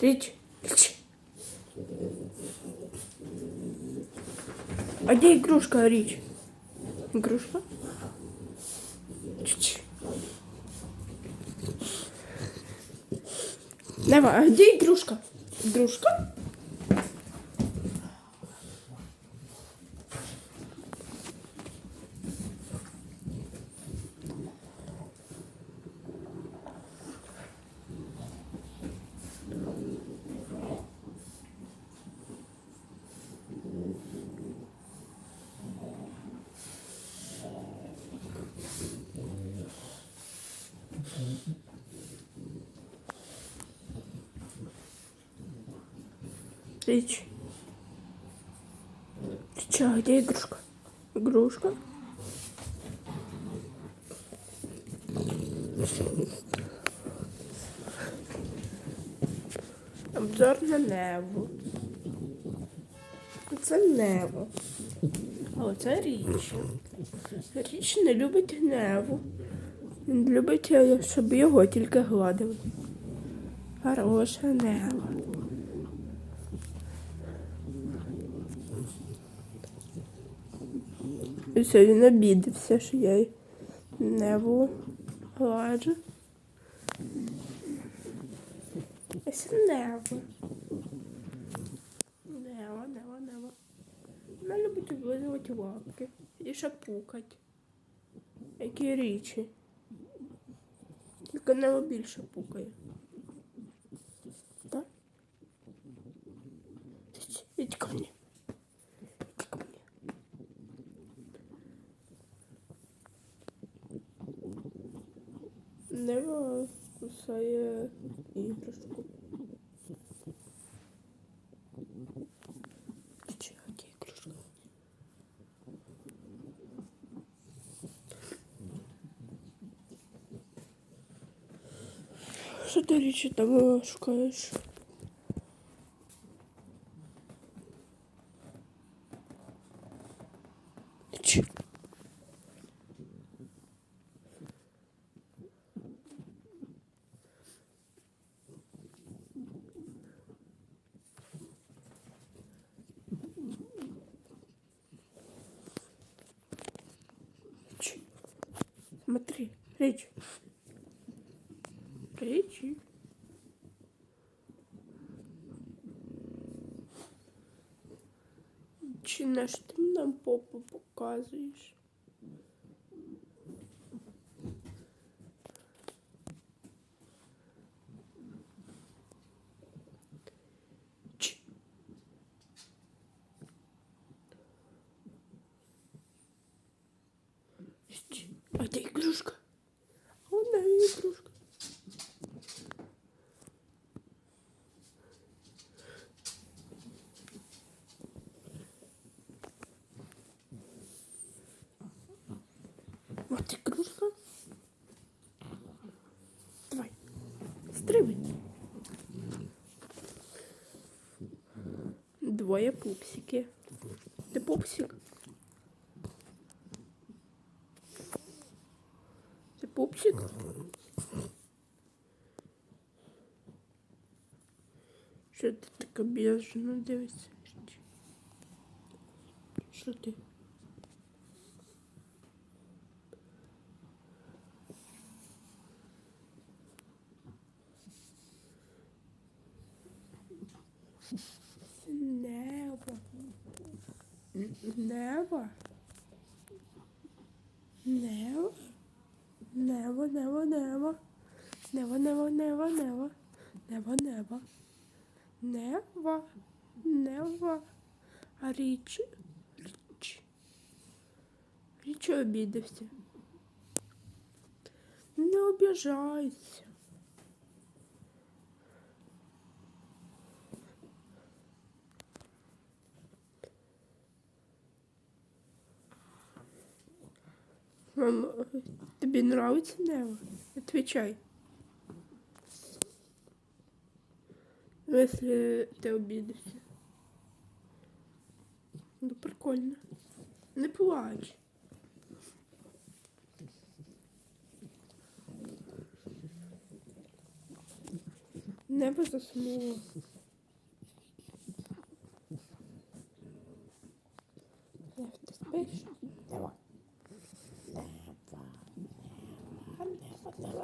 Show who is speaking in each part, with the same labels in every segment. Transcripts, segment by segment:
Speaker 1: Річ. А где игрушка, Рич? Игрушка? Давай, а где игрушка? Игрушка? Речь. Че, а где игрушка? Игрушка? Обзор на небо. Це небо. А оце річ. Річ не любить небо. Він любить, щоб його тільки гладили. Хороше небо. І все, він обідався, що я небо гладжу. Ось небо. Небо, небо, небо. Вона любить облизувати лапки і шапукать. Які річі. Тільки більше пукає. Так? Ідь ко мені. Ідь ко мені. Небо кусає іграшку. Що ти річі там шукаєш? Чи? Речи. Смотри, речь. Речи. Чи на що ти нам попу показуєш? Стрибай. Двоє пупсики. Ти пупсик? Ти пупсик? Що ти така біжена дивишся? Що ти? Небо. Небо. Небо, небо. Небо, небо, небо, небо. Небо, небо. Небо. Небо. А річі? Річ. Річі обідався. Не обіжайся. Мам, тебе нравится Нева? Отвечай. Ну, Если ты обидишься. Ну, прикольно. Не плач. Небо заснуло.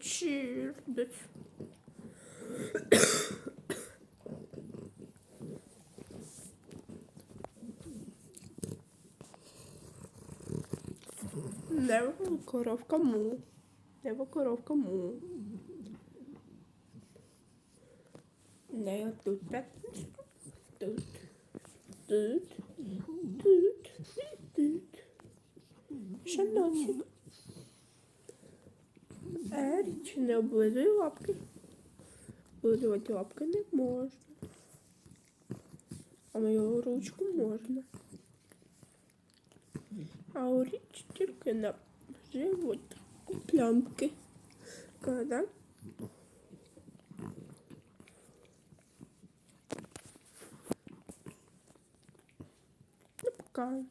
Speaker 1: geçirdik. Лева коровка му. Лева коровка му. Лева тут так. Тут. Тут. Тут. Тут. Шановні. Еріч, не облизуй лапки. Облизувати лапки не можна. А мою ручку можна. А у річ тільки на живот плямки. Когда? Ну, пока.